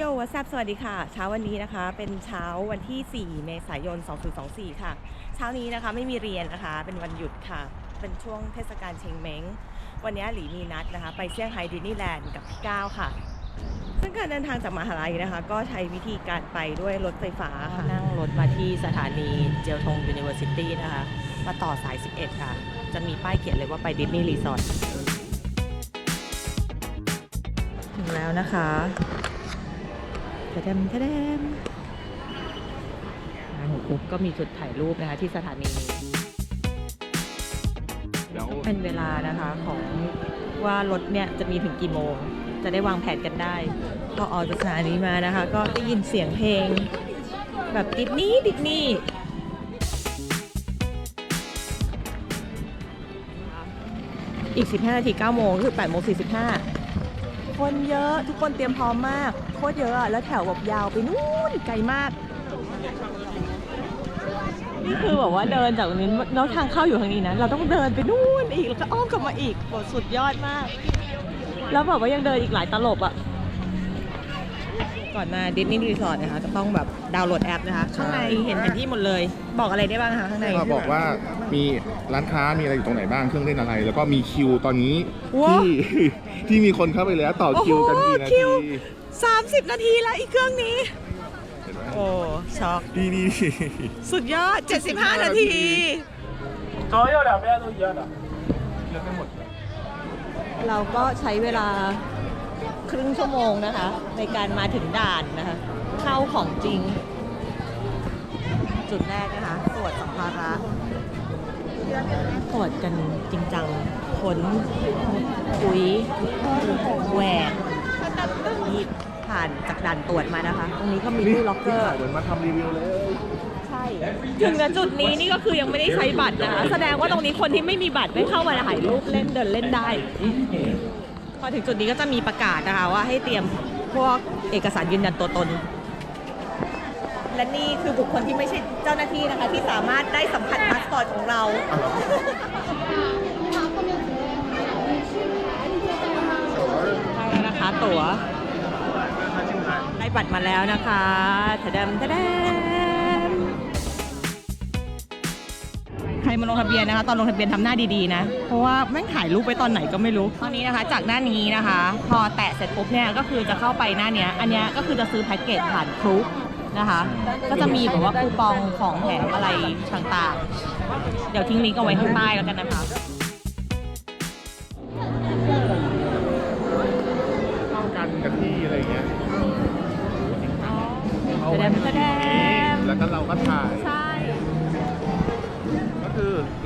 โยวัสสวัสดีค่ะ เช้าวันนี้นะคะ เป็นเช้าวันที่ 4 เมษายน 2024 ค่ะ เช้านี้นะคะไม่มีเรียนนะคะ เป็นวันหยุดค่ะ เป็นช่วงเทศกาลเชงเม้ง วันนี้หลีมีนัดนะคะ ไปเซี่ยงไฮ้ดิสนีย์แลนด์กับพี่ก้าวค่ะ ซึ่งการเดินทางจากมหาลัยนะคะ ก็ใช้วิธีการไปด้วยรถไฟฟ้าค่ะ นั่งรถมาที่สถานีเจียวทงยูนิเวอร์ซิตี้นะคะ มาต่อสาย 11 ค่ะ จะมีป้ายเขียนเลยว่าไปดิสนีย์รีสอร์ท ถึงแล้วนะคะทะเดมทะเดมมาถึงปุ๊บก็มีจุดถ่ายรูปนะคะที่สถานีเป็นเวลานะคะของว่ารถเนี่ยจะมีถึงกี่โมง จะได้วางแผนกันได้พอออกจากสถานีมานะคะ ก็ได้ยินเสียงเพลง แบบดิสนีย์ดิสนีย์อีก 15 นาที9โมงคือ8โมง45 คนเยอะทุกคนเตรียมพร้อมมาก โคตรเยอะอะแล้วแถวแบบยาวไปนู่นไกลมาก นี่คือแบบว่าเดินจากตรงนี้แล้วทางเข้าอยู่ทางนี้นะ เราต้องเดินไปนู่นอีกแล้วก็อ้อมกลับมาอีกโหสุดยอดมาก แล้วแบบว่ายังเดินอีกหลายตลบอะก่อนมาดิสนีย์รีสอร์ทนะคะก็ต้องแบบดาวน์โหลดแอปนะคะ ข้างในเห็นแผนที่หมดเลย บอกอะไรได้บ้างคะข้างในก็บอกว่ามีร้านค้ามีอะไรอยู่ตรงไหนบ้างเครื่องเล่นอะไร แล้วก็มีคิวตอนนี้ว้าที่ ที่มีคนเข้าไปแล้วต่อคิวกันกี่นาโอ้โหคิทีว 30 นาทีแล้วอีกเครื่องนี้ โอ้ช็อกดีดีสุดยอด 75 นาทีโตโยดาไม่ต้องเยอะอะเยอะไปหมด เราก็ใช้เวลาครึ่งชั่วโมงนะคะ ในการมาถึงด่านนะคะ เข้าของจริง จุดแรกนะคะ ตรวจสัมภาระตรวจกันจริงจังผลคุยแหวก นี่ผ่านจากด่านตรวจมานะคะ ตรงนี้ก็มีตู้ล็อกเกอร์ เหมือนมาทำรีวิวเลย ใช่ ถึงณจุดนี้นี่ก็คือยังไม่ได้ใช้บัตรนะคะ แสดงว่าตรงนี้คนที่ไม่มีบัตรไม่เข้ามาถ่ายรูปเล่นเดินเล่นได้ พอถึงจุดนี้ก็จะมีประกาศนะคะว่าให้เตรียมพวกเอกสารยืนยันตัวตน และนี่คือบุคคลที่ไม่ใช่เจ้าหน้าที่นะคะ ที่สามารถได้สัมผัสพาสปอร์ตของเรา ตั๋วได้บัตรมาแล้วนะคะทะดมทะดมใครมาลงทะเบียนนะคะ ตอนลงทะเบียนทำหน้าดีๆนะ เพราะว่าแม่งถ่ายรูปไปตอนไหนก็ไม่รู้ ตอนนี้นะคะ จากหน้านี้นะคะ พอแตะเสร็จปุ๊บเนี่ยก็คือจะเข้าไปหน้าเนี้ย อันเนี้ยก็คือจะซื้อแพ็กเกจผ่านครุกนะคะ ก็จะมีแบบว่าคูปองของแถมอะไรต่างๆ เดี๋ยวทิ้งลิงก์เอาไว้ข้างใต้แล้วกันนะคะ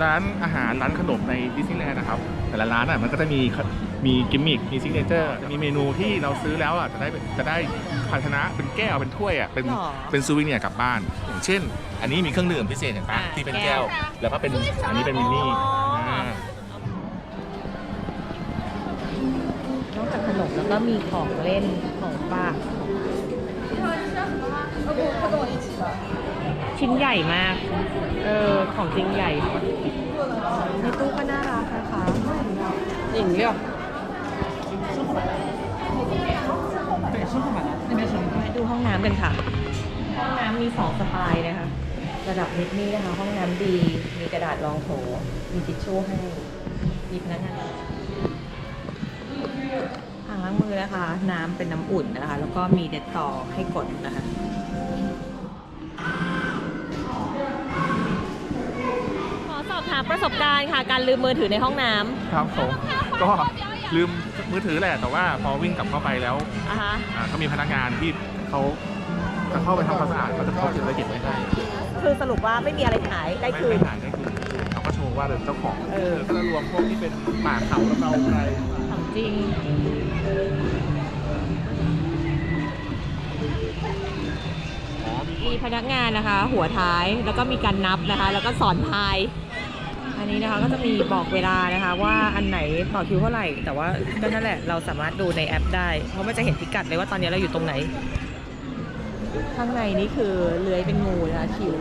ร้านอาหารร้านขนมในดิสนีย์แลนด์นะครับ แต่ละร้านอะมันก็จะมีมีกิมมิคมีซิกเนเจอร์จะมีเมนูที่เราซื้อแล้วอะจะได้จะได้ภาชนะเป็นแก้วเป็นถ้วยอะเป็นหรอเป็นซูวิเนียร์กลับบ้าน อย่างเช่น อันนี้มีเครื่องดื่มพิเศษเห็นปะอ่าที่เป็นแก้แก้ว ว แล้วก็เป็นอันนี้เป็นมินนี่อ๋ออ่า นอกจากขนมแล้วก็มีของเล่นของฝาก ชิ้นใหญ่มาก เออ ของจริงใหญ่ ในตู้ก็น่ารักนะคะ饮料ไปดูห้องน้ำกันค่ะ ห้องน้ำมีสองสไตล์นะคะ ระดับนิดนี่นะคะ ห้องน้ำดี มีกระดาษรองโถ มีทิชชู่ให้ มีพนักงานอ่างล้างมือนะคะ น้ำเป็นน้ำอุ่นนะคะ แล้วก็มีเด็ดต่อให้กดนะคะ ขอสอบถามประสบการณ์ค่ะ การลืมมือถือในห้องน้ำครับผมก็ลืมมือถือแหละแต่ว่าพอวิ่งกลับเข้าไปแล้วอะฮะอ่าก็มีพนักงานที่เขาจะเข้าไปทำความสะอาดเขาจะเขาเก็บไว้เก็บไว้ให้คือสรุปว่าไม่มีอะไรหายได้ไม่คืน ไม่หายได้คืนเขาก็โชว์ว่าเป็นเจ้าของเออ ก็จะรวมพวกที่เป็นหมาเขาแล้วเราอะไร ของจริง มีพนักงานนะคะ หัวท้ายแล้วก็มีการนับนะคะ แล้วก็สอนพาย อันนี้นะคะก็จะมีบอกเวลานะคะ ว่าอันไหนต่อคิวเท่าไหร่ แต่ว่าก็นั่นแหละเราสามารถดูในแอปได้ เพราะมันจะเห็นพิกัดเลยว่าตอนนี้เราอยู่ตรงไหน ข้างในนี่คือเลื้อยเป็นงูนะคะคิว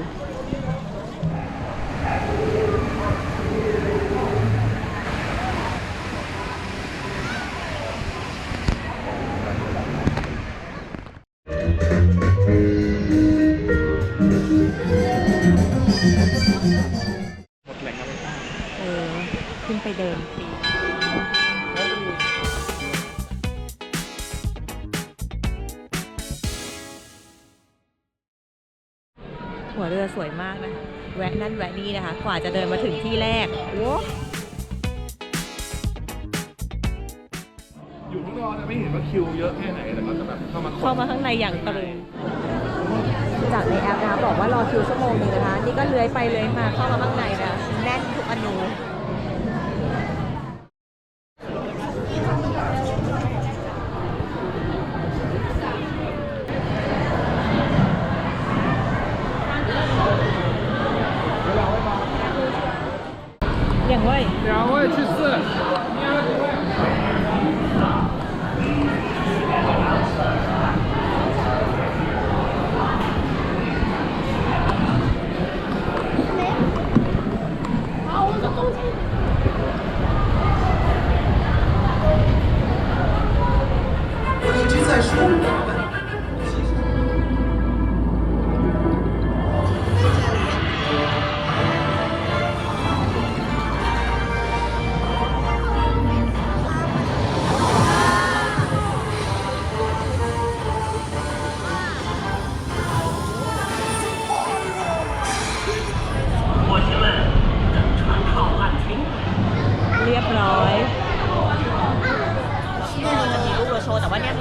เดินฟรีหัวเรือสวยมากนะคะ แวะนั่นแวะนี่นะคะ กว่าจะเดินมาถึงที่แรกโอ้อยู่ข้างนอกจะไม่เห็นว่าคิวเยอะแค่ไหนแต่ก็จะแบบเข้ามาเข้ามาข้างในอย่างตรึงจากในแอปนะคะบอกว่ารอคิวชั่วโมงหนึงนะคะ นี่ก็เลื้อยไปเลื้อยมาเข้ามาข้างในนะแน่นทุกอนู 两位，两位去试。 ว์แต่ว่าเนี่ย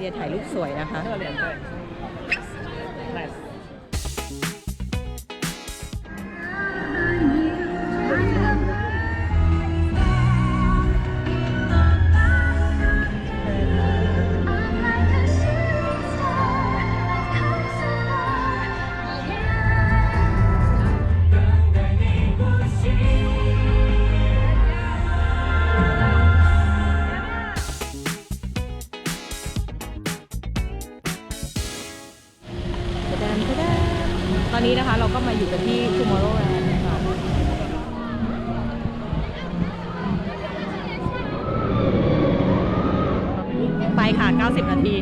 เดียถ่ายรูปสวยนะคะ ค่ะ 90 นาที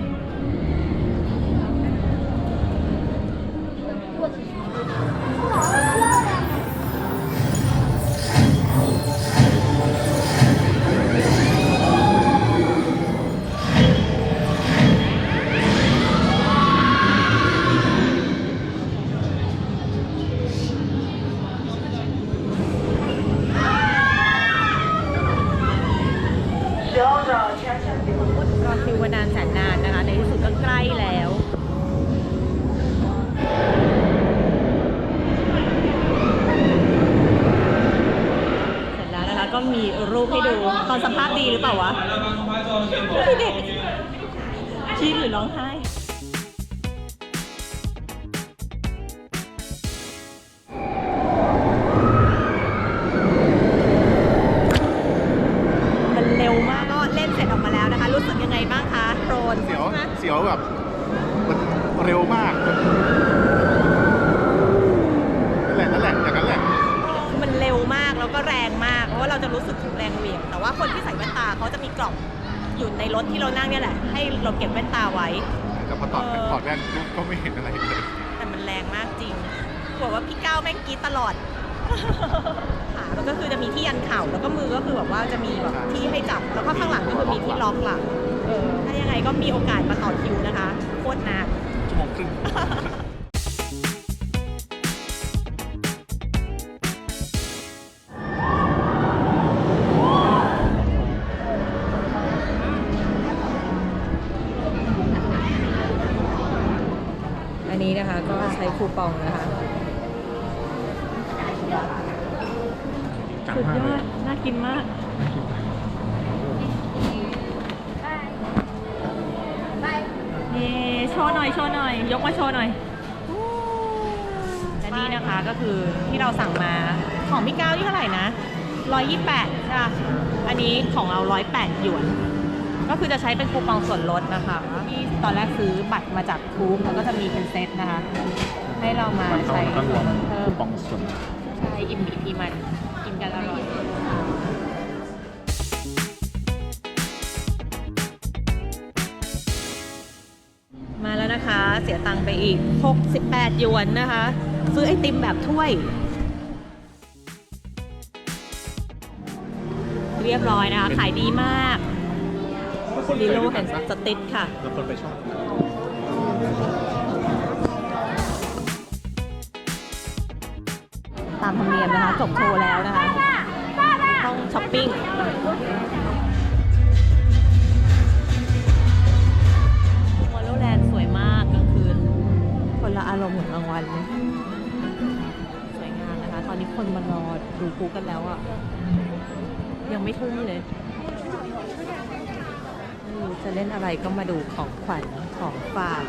ปล่าวะคือเด็กชีดหรือร้องไห้ อยู่ในรถที่เรานั่งเนี่ยแหละ ให้เราเก็บแว่นตาไว้ แต่พอถอดเออ ถอดแว่นปุ๊บก็ไม่เห็นอะไรเลย แต่มันแรงมากจริงบอกว่าพี่ก้าวแม่งกรีดตลอด ขาแล้วก็คือจะมีที่ยันเข่าแล้วก็มือก็คือแบบว่าจะมีแบบที่ให้จับ แล้วก็ข้างหลังก็คือมีที่ล็อกหลังเออถ้ายังไงก็มีโอกาสมาต่อคิวนะคะ โคตรนาน ชั่วโมงครึ่ง ปองนะคะจังสุดมากยเลอยดน่ากินมากเย้ชว์หน่อยโชว์หน่อย ยกมาโชว์หน่อยและนี่นะคะก็คือที่เราสั่งมาของพี่ก้าวที่เท่าไหร่นะ 128ใช่ปะอันนี้ของเรา 108หยวน ก็คือจะใช้เป็นคูปองส่วนลดนะคะที่ตอนแรกซื้อบัตรมาจากทูมแล้วก็จะมีเป็นเซตนะคะ ให้เรามาใช้ส่วนลดเพิ่มปองส่วนใช่อิ่มอีกทีมันกินกันอร่อยมาแล้วนะคะ เสียตังค์ไปอีก 68หยวนนะคะ ซื้อไอติมแบบถ้วย เรียบร้อยนะคะ ขายดีมากลีโลแห่งสติดค่ะแล้วคนไปชอบ ธรรมเนียมนะคะจบโชว์แล้วนะคะต้องช้อปปิ้งวอลโลแลนด์สวยมากกลางคืน คนละอารมณ์เหมือนกลางวันเลยสวยงามนะคะ ตอนนี้คนมารอดูคูกันแล้วอะยังไม่ทุ่มเลยไม่รู้จะเล่นอะไรก็มาดูของขวัญของฝาก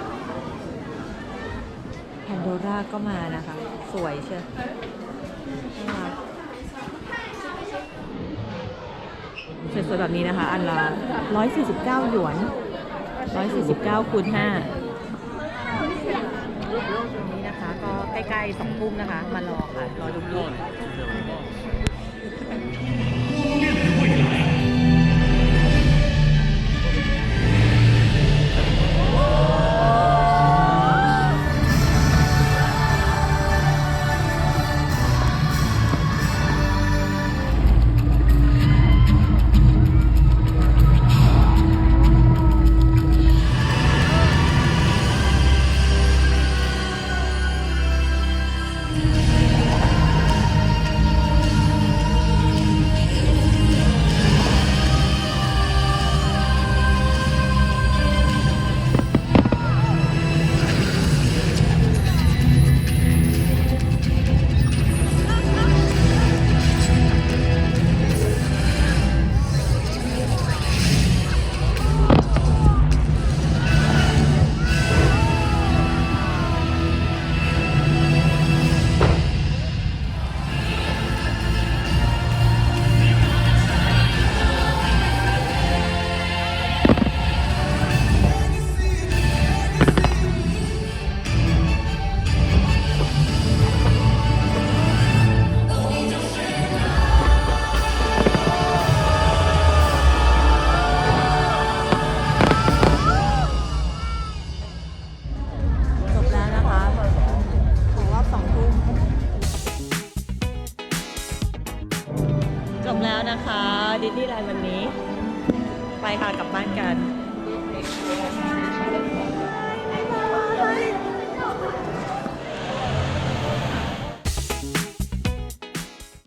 แพนโดร่าก็มานะคะ สวยเชียวน่ารัก สวยๆแบบนี้นะคะ อันละ149 หยวน 149คูณ5นี้นะคะ ก็ใกล้ๆสองทุ่มนะคะ มารอค่ะ รอดูลูก